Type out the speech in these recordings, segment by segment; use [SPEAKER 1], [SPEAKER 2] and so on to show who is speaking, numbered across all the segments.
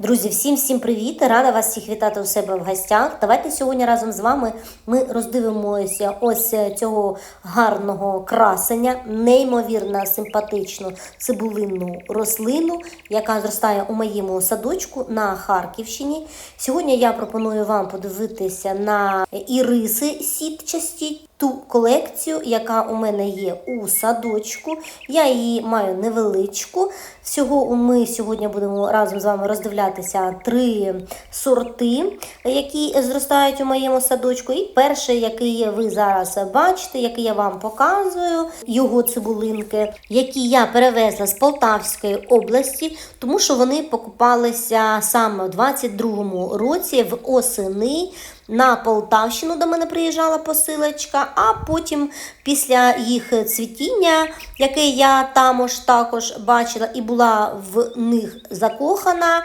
[SPEAKER 1] Друзі, всім всім привіт! Рада вас всіх вітати у себе в гостях. Давайте сьогодні разом з вами ми роздивимося ось цього гарного красення, неймовірно симпатичну цибулинну рослину, яка зростає у моєму садочку на Харківщині. Сьогодні я пропоную вам подивитися на іриси сітчасті. Ту колекцію, яка у мене є у садочку. Я її маю невеличку. Всього ми сьогодні будемо разом з вами роздивлятися три сорти, які зростають у моєму садочку. І перший, який ви зараз бачите, який я вам показую, його цибулинки, які я перевезла з Полтавської області, тому що вони покупалися саме у 22-му році в осени. На Полтавщину до мене приїжджала посилочка, а потім після їх цвітіння, яке я там також бачила і була в них закохана,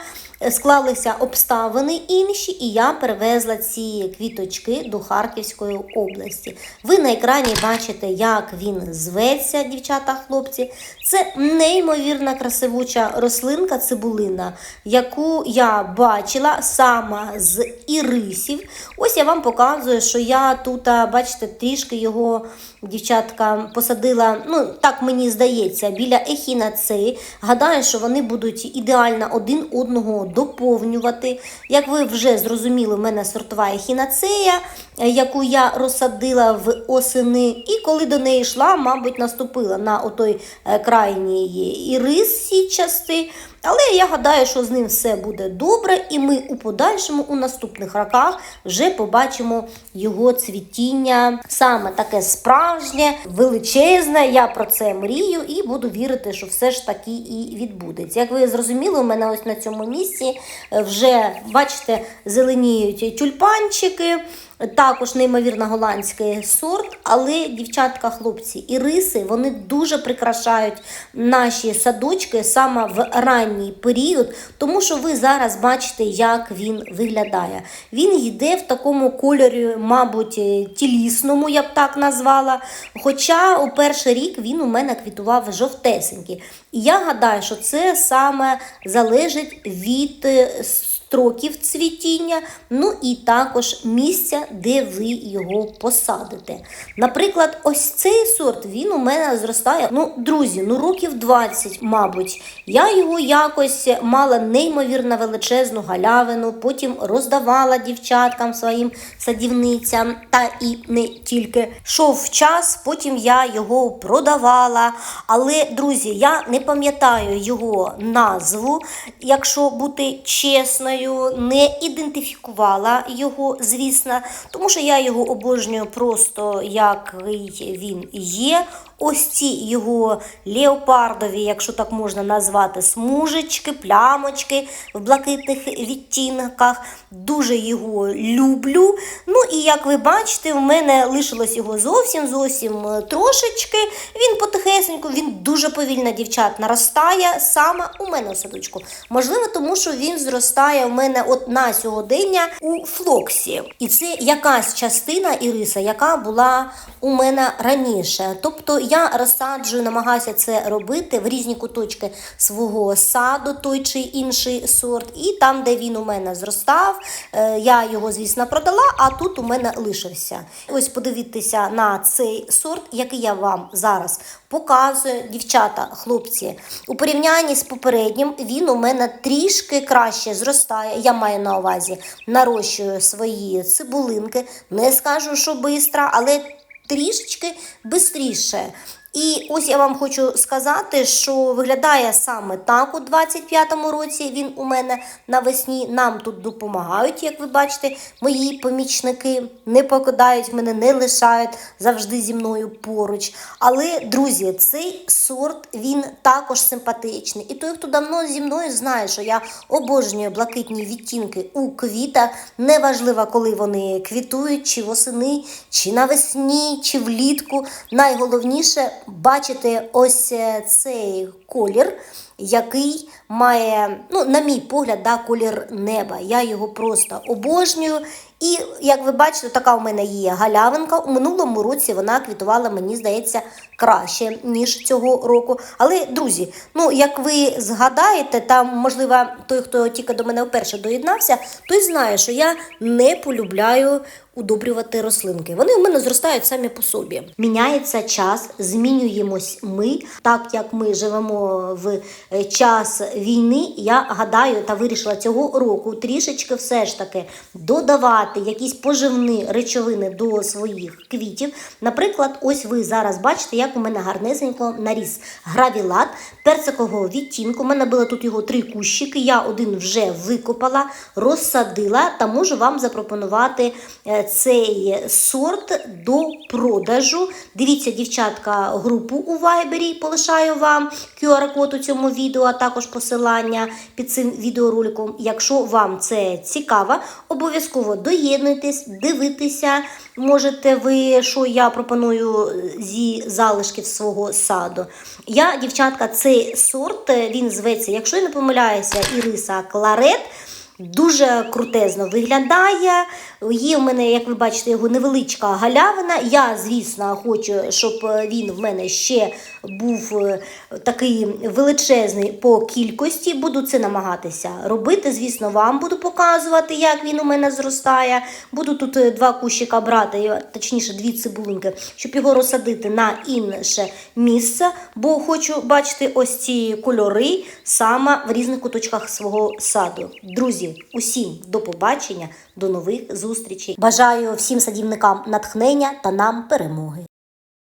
[SPEAKER 1] склалися обставини інші, і я перевезла ці квіточки до Харківської області. Ви на екрані бачите, як він зветься, дівчата, хлопці. Це неймовірна красивуча рослинка цибулина, яку я бачила саме з ірисів. Ось я вам показую, що я тут, бачите, трішки його дівчатка посадила, ну так мені здається, біля ехінацеї. Гадаю, що вони будуть ідеально один одного доповнювати. Як ви вже зрозуміли, в мене сортова ехінацея, яку я розсадила в осени, і коли до неї йшла, мабуть, наступила на отой е, крайній ірис січастий. Але я гадаю, що з ним все буде добре, і ми у подальшому, у наступних роках, вже побачимо його цвітіння. Саме таке справжнє, величезне. Я про це мрію і буду вірити, що все ж таки і відбудеться. Як ви зрозуміли, у мене ось на цьому місці вже, бачите, зеленіють тюльпанчики. Також неймовірно голландський сорт, але дівчатка, хлопці, і риси вони дуже прикрашають наші садочки саме в ранній період, тому що ви зараз бачите, як він виглядає. Він йде в такому кольорі, мабуть, тілісному, я б так назвала. Хоча у перший рік він у мене квітував жовтесенький. І я гадаю, що це саме залежить від строків цвітіння, ну і також місця, де ви його посадите. Наприклад, ось цей сорт він у мене зростає, ну, друзі, ну років 20, мабуть. Я його якось мала неймовірно величезну галявину, потім роздавала дівчаткам своїм садівницям, та і не тільки шов час, потім я його продавала. Але, друзі, я не пам'ятаю його назву, якщо бути чесною не ідентифікувала його, звісно, тому що я його обожнюю просто як він є. Ось ці його леопардові, якщо так можна назвати, смужечки, плямочки в блакитних відтінках. Дуже його люблю. Ну і як ви бачите, в мене лишилось його зовсім зовсім трошечки. Він потихесеньку, він дуже повільно, дівчат, наростає саме у мене у садочку. Можливо, тому що він зростає у мене от на сьогодення у флоксі. І це якась частина іриса, яка була у мене раніше. Тобто я розсаджую, намагаюся це робити в різні куточки свого саду, той чи інший сорт. І там, де він у мене зростав, е, я його, звісно, продала, а тут у мене лишився. Ось подивіться на цей сорт, який я вам зараз показую. Дівчата, хлопці, у порівнянні з попереднім він у мене трішки краще зростає. Я маю на увазі нарощую свої цибулинки. Не скажу, що швидко, але трішечки швидше. І ось я вам хочу сказати, що виглядає саме так у 25-му році. Він у мене навесні. Нам тут допомагають, як ви бачите, мої помічники не покидають мене, не лишають завжди зі мною поруч. Але, друзі, цей сорт він також симпатичний. І той, хто давно зі мною знає, що я обожнюю блакитні відтінки у квітах, неважливо, коли вони квітують, чи восени, чи навесні, чи влітку. Найголовніше бачите ось цей колір. який має, ну, на мій погляд, да, колір неба. Я його просто обожнюю. І як ви бачите, така у мене є галявинка. У минулому році вона квітувала, мені здається, краще, ніж цього року. Але, друзі, ну як ви згадаєте, там, можливо, той, хто тільки до мене вперше доєднався, той знає, що я не полюбляю удобрювати рослинки. Вони у мене зростають самі по собі. Міняється час, змінюємось ми. Так як ми живемо в е, час війни, я гадаю та вирішила цього року трішечки все ж таки додавати якісь поживні речовини до своїх квітів. Наприклад, ось ви зараз бачите, як у мене гарнесенько наріс гравілат персикового відтінку. У мене було тут його три кущики. Я один вже викопала, розсадила та можу вам запропонувати е, цей сорт до продажу. Дивіться, дівчатка, групу у Вайбері. Полишаю вам QR-код у цьому відео, а також посилання під цим відеороликом. Якщо вам це цікаво, обов'язково доєднуйтесь, дивитися. Можете ви, що я пропоную зі залишків свого саду. Я, дівчатка, цей сорт, він зветься, якщо я не помиляюся, Іриса Кларет. Дуже крутезно виглядає. Є в мене, як ви бачите, його невеличка галявина. Я, звісно, хочу, щоб він в мене ще був е, такий величезний по кількості. Буду це намагатися робити. Звісно, вам буду показувати, як він у мене зростає. Буду тут е, два кущика брати, е, точніше, дві цибулинки, щоб його розсадити на інше місце. Бо хочу бачити ось ці кольори саме в різних куточках свого саду. Друзі, усім до побачення, до нових зустрічей. Бажаю всім садівникам натхнення та нам перемоги.